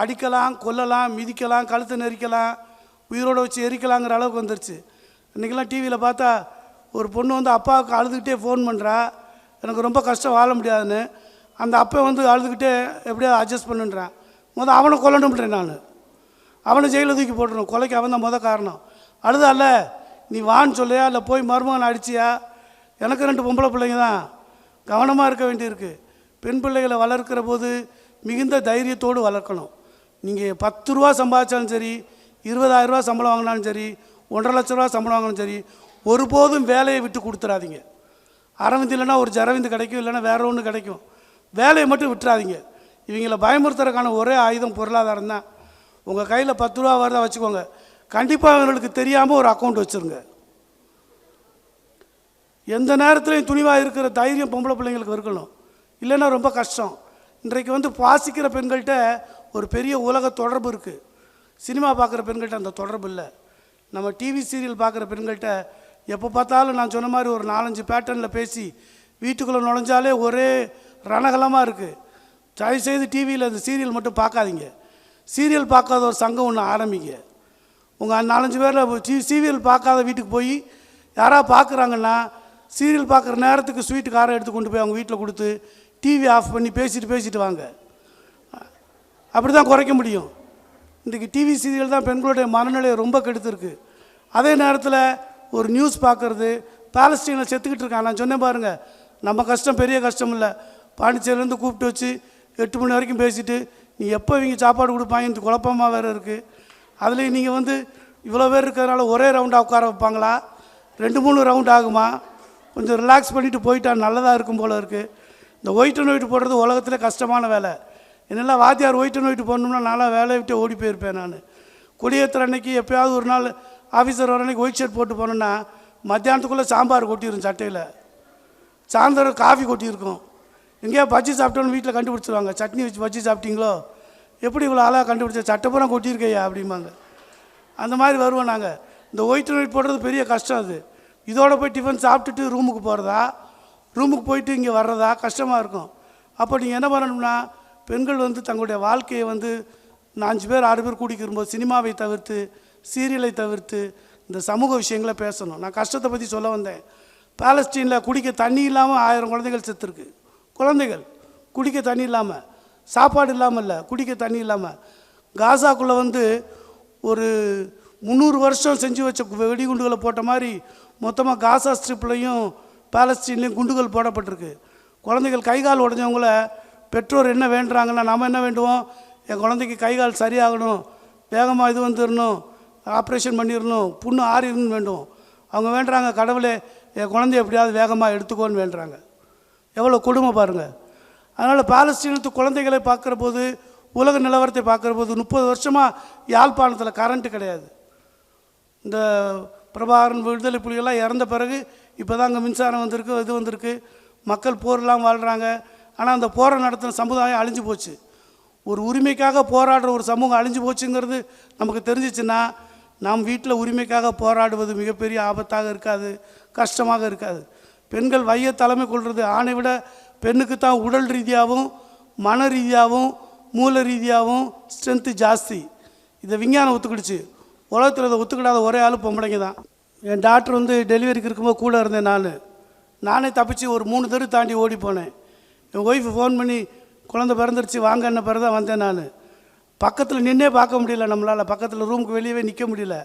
அடிக்கலாம் கொல்லலாம் மிதிக்கலாம் கழுத்தை நெரிக்கலாம் உயிரோடு வச்சு எரிக்கலாங்கிற அளவுக்கு வந்துருச்சு. இன்றைக்கெல்லாம் டிவியில் பார்த்தா ஒரு பொண்ணு வந்து அப்பாவுக்கு அழுதுகிட்டே ஃபோன் பண்ணுறா எனக்கு ரொம்ப கஷ்டம் வாழ முடியாதுன்னு. அந்த அப்பா வந்து அழுதுகிட்டே எப்படியோ அட்ஜஸ்ட் பண்ணுன்றான் முதல் அவனை கொல்லணும்ன்றேன் நான். அவனை ஜெயிலில் தூக்கி போட்டுருணும் கொலைக்கு அவன் தான் முத காரணம். அழுதால நீ வான்னு சொல்லியா? இல்லை போய் மருமகன் அடிச்சியா? எனக்கு ரெண்டு பொம்பளை பிள்ளைங்க தான். கவனமாக இருக்க வேண்டியிருக்கு. பெண் பிள்ளைகளை வளர்க்கிற போது மிகுந்த தைரியத்தோடு வளர்க்கணும். நீங்கள் பத்து ரூபா சம்பாதிச்சாலும் சரி இருபதாயிரம் ரூபா சம்பளம் வாங்கினாலும் சரி ஒன்றரை லட்ச ரூபா சம்பளம் வாங்கினாலும் சரி ஒருபோதும் வேலையை விட்டு கொடுத்துறாதீங்க. அரவிந்த் இல்லைன்னா ஒரு ஜரவிந்து கிடைக்கும் இல்லைன்னா வேற ஒன்று கிடைக்கும். வேலையை மட்டும் விட்டுறாதீங்க. இவங்கள பயமுறுத்துறதுக்கான ஒரே ஆயுதம் பொருளாதாரம் தான். உங்கள் கையில் பத்து ரூபா வருதா வச்சுக்கோங்க. கண்டிப்பாக அவங்களுக்கு தெரியாமல் ஒரு அக்கௌண்ட் வச்சுருங்க. எந்த நேரத்துலையும் துணிவாக இருக்கிற தைரியம் பொம்பளை பிள்ளைங்களுக்கு இருக்கணும். இல்லைன்னா ரொம்ப கஷ்டம். இன்றைக்கு வந்து வாசிக்கிற பெண்கள்கிட்ட ஒரு பெரிய உலக தொடர்பு இருக்குது சினிமா பார்க்குற பெண்கள்கிட்ட அந்த தொடர்பு இல்லை. நம்ம டிவி சீரியல் பார்க்குற பெண்கள்கிட்ட எப்போ பார்த்தாலும் நான் சொன்ன மாதிரி ஒரு நாலஞ்சு பேட்டர்னில் பேசி வீட்டுக்குள்ளே நுழைஞ்சாலே ஒரே ரணகலமாக இருக்குது தயவுசெய்து டிவியில் அந்த சீரியல் மட்டும் பார்க்காதீங்க. சீரியல் பார்க்காத ஒரு சங்கம் ஒன்று ஆரம்பிங்க. உங்கள் நாலஞ்சு பேரில் சீரியல் பார்க்காத வீட்டுக்கு போய் யாராவது பார்க்குறாங்கன்னா சீரியல் பார்க்குற நேரத்துக்கு ஸ்வீட்டு காரை எடுத்து கொண்டு போய் அவங்க வீட்டில் கொடுத்து டிவி ஆஃப் பண்ணி பேசிட்டு பேசிட்டு வாங்க. அப்படி தான் குறைக்க முடியும். இன்றைக்கி டிவி சீரியல் தான் பெண்களுடைய மனநிலையை ரொம்ப கெடுத்துருக்கு. அதே நேரத்தில் ஒரு நியூஸ் பார்க்குறது பேலஸ்டீனில் செத்துக்கிட்டு இருக்கான். நான் சொன்னேன் பாருங்கள் நம்ம கஷ்டம் பெரிய கஷ்டம் இல்லை. பாண்டிச்சேரியிலேருந்து கூப்பிட்டு வச்சு எட்டு மணி வரைக்கும் பேசிட்டு நீ எப்போ இவங்க சாப்பாடு கொடுப்பாங்க? இந்த குழப்பமாக வேறு இருக்குது அதுலேயும் நீங்கள் வந்து இவ்வளோ பேர் இருக்கிறதுனால ஒரே ரவுண்டாக உட்கார வைப்பாங்களா? ரெண்டு மூணு ரவுண்ட் ஆகுமா? கொஞ்சம் ரிலாக்ஸ் பண்ணிவிட்டு போயிட்டா நல்லதாக இருக்கும் போல இருக்குது இந்த ஒயிட் அண்ட் ஒயிட் போடுறது உலகத்தில் கஷ்டமான வேலை. என்னெல்லாம் வாத்தியார் ஒயிட் அண்ட் ஒயிட் போடணும்னா நான்லாம் வேலையை விட்டு ஓடி போயிருப்பேன் நான். குடியேற்ற அன்னைக்கு எப்போயாவது ஒரு நாள் ஆஃபீஸர் வர அன்னைக்கு ஒயிட் ஷர்ட் போட்டு போனோன்னா மத்தியானத்துக்குள்ளே சாம்பார் கொட்டிடும் சட்டையில். சாயந்தரம் காஃபி கொட்டியிருக்கும். எங்கேயா பஜ்ஜி சாப்பிட்டோன்னு வீட்டில் கண்டுபிடிச்சிருவாங்க. சட்னி வச்சு பஜ்ஜி சாப்பிட்டீங்களோ? எப்படி இவ்வளோ ஆளாக கண்டுபிடிச்ச? சட்டப்புறம் கொட்டியிருக்கையா அப்படிம்பாங்க. அந்த மாதிரி வருவோம் நாங்கள் இந்த ஒயிட் அண்ட் போடுறது பெரிய கஷ்டம் அது. இதோட போய் டிஃபன் சாப்பிட்டுட்டு ரூமுக்கு போகிறதா ரூமுக்கு போயிட்டு இங்கே வர்றதா? கஷ்டமாக இருக்கும். அப்போ நீங்கள் என்ன பண்ணணும்னா பெண்கள் வந்து தங்களுடைய வாழ்க்கையை வந்து நான் அஞ்சு பேர் ஆறு பேர் கூடிக்கிரும்போது சினிமாவை தவிர்த்து சீரியலை தவிர்த்து இந்த சமூக விஷயங்களை பேசணும். நான் கஷ்டத்தை பற்றி சொல்ல வந்தேன். பாலஸ்டீனில் குடிக்க தண்ணி இல்லாமல் ஆயிரம் குழந்தைகள் செத்துருக்கு. குழந்தைகள். குடிக்க தண்ணி இல்லாமல் சாப்பாடு இல்லாமல் இல்லை. குடிக்க தண்ணி இல்லாமல் காசாக்குள்ளே வந்து ஒரு முந்நூறு வருஷம் செஞ்சு வச்ச வெடிகுண்டுகளை போட்ட மாதிரி மொத்தமாக காசா ஸ்ட்ரிப்லையும் பேலஸ்டீன்லேயும் குண்டுகள் போடப்பட்டிருக்கு. குழந்தைகள் கை கால் உடஞ்சவங்கள பெற்றோர் என்ன வேண்டுறாங்கன்னா நம்ம என்ன வேண்டுவோம்? என் குழந்தைக்கு கை கால் சரியாகணும் வேகமாக இது வந்துடணும் ஆப்ரேஷன் பண்ணிடணும் புண்ணு ஆறிடணும்னு வேண்டும் அவங்க வேண்டுறாங்க கடவுளே என் குழந்தைய எப்படியாவது வேகமாக எடுத்துக்கோன்னு வேண்டுறாங்க. எவ்வளோ கொடுமை பாருங்கள் அதனால் பாலஸ்தீனத்து குழந்தைகளை பார்க்குற போது உலக நிலவரத்தை பார்க்குற போது முப்பது வருஷமாக யாழ்ப்பாணத்தில் கரண்ட்டு கிடையாது. இந்த பிரபாகரன் விடுதலை புலிகள்லாம் இறந்த பிறகு இப்போ தான் அங்கே மின்சாரம் வந்திருக்கு இது வந்திருக்கு. மக்கள் போர்லாம் வாழ்கிறாங்க ஆனால் அந்த போரை நடத்தின சமுதாயம் அழிஞ்சு போச்சு. ஒரு உரிமைக்காக போராடுற ஒரு சமூகம் அழிஞ்சு போச்சுங்கிறது நமக்கு தெரிஞ்சிச்சுன்னா நாம் வீட்டில் உரிமைக்காக போராடுவது மிகப்பெரிய ஆபத்தாக இருக்காது கஷ்டமாக இருக்காது. பெண்கள் வைய தலைமை கொள்வது ஆணை விட பெண்ணுக்கு தான் உடல் ரீதியாகவும் மன ரீதியாகவும் மூல ரீதியாகவும் ஸ்ட்ரென்த்து ஜாஸ்தி. இதை விஞ்ஞானம் ஒத்துக்கிடுச்சு. உலகத்தில் இதை ஒத்துக்கிடாத ஒரே ஆள் பொம்பளைங்க தான். என் டாக்டர் வந்து டெலிவரிக்கு இருக்கும்போது கூட இருந்தேன் நான். நானே தப்பிச்சு ஒரு மூணு தெரு தாண்டி ஓடி போனேன். என் ஒய்ஃபு ஃபோன் பண்ணி குழந்தை பிறந்துருச்சு வாங்கன்ன பிறகு தான் வந்தேன் நான். பக்கத்தில் நின்னே பார்க்க முடியல நம்மளால். பக்கத்தில் ரூமுக்கு வெளியவே நிற்க முடியல.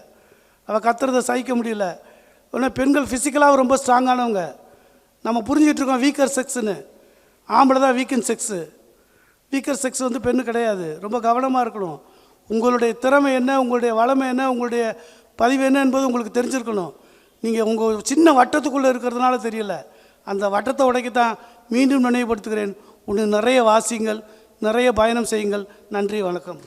அவள் கத்துறதை சகிக்க முடியல. உடனே பெண்கள் ஃபிசிக்கலாக ரொம்ப ஸ்ட்ராங்கானவங்க நம்ம புரிஞ்சுக்கிட்டு இருக்கோம் வீக்கர் செக்ஸ்னு ஆம்பளை தான் வீக்கன் செக்ஸு வீக்கர் செக்ஸ் வந்து பெண்ணு கிடையாது. ரொம்ப கவனமாக இருக்கணும். உங்களுடைய திறமை என்ன உங்களுடைய வளமை என்ன உங்களுடைய பதிவு என்ன என்பது உங்களுக்கு தெரிஞ்சிருக்கணும். நீங்கள் உங்கள் சின்ன வட்டத்துக்குள்ளே இருக்கிறதுனால தெரியல. அந்த வட்டத்தை உடைக்கத்தான் மீண்டும் நினைவுபடுத்துகிறேன். உன்னை நிறைய வாசியுங்கள் நிறைய பயணம் செய்யுங்கள். நன்றி வணக்கம்.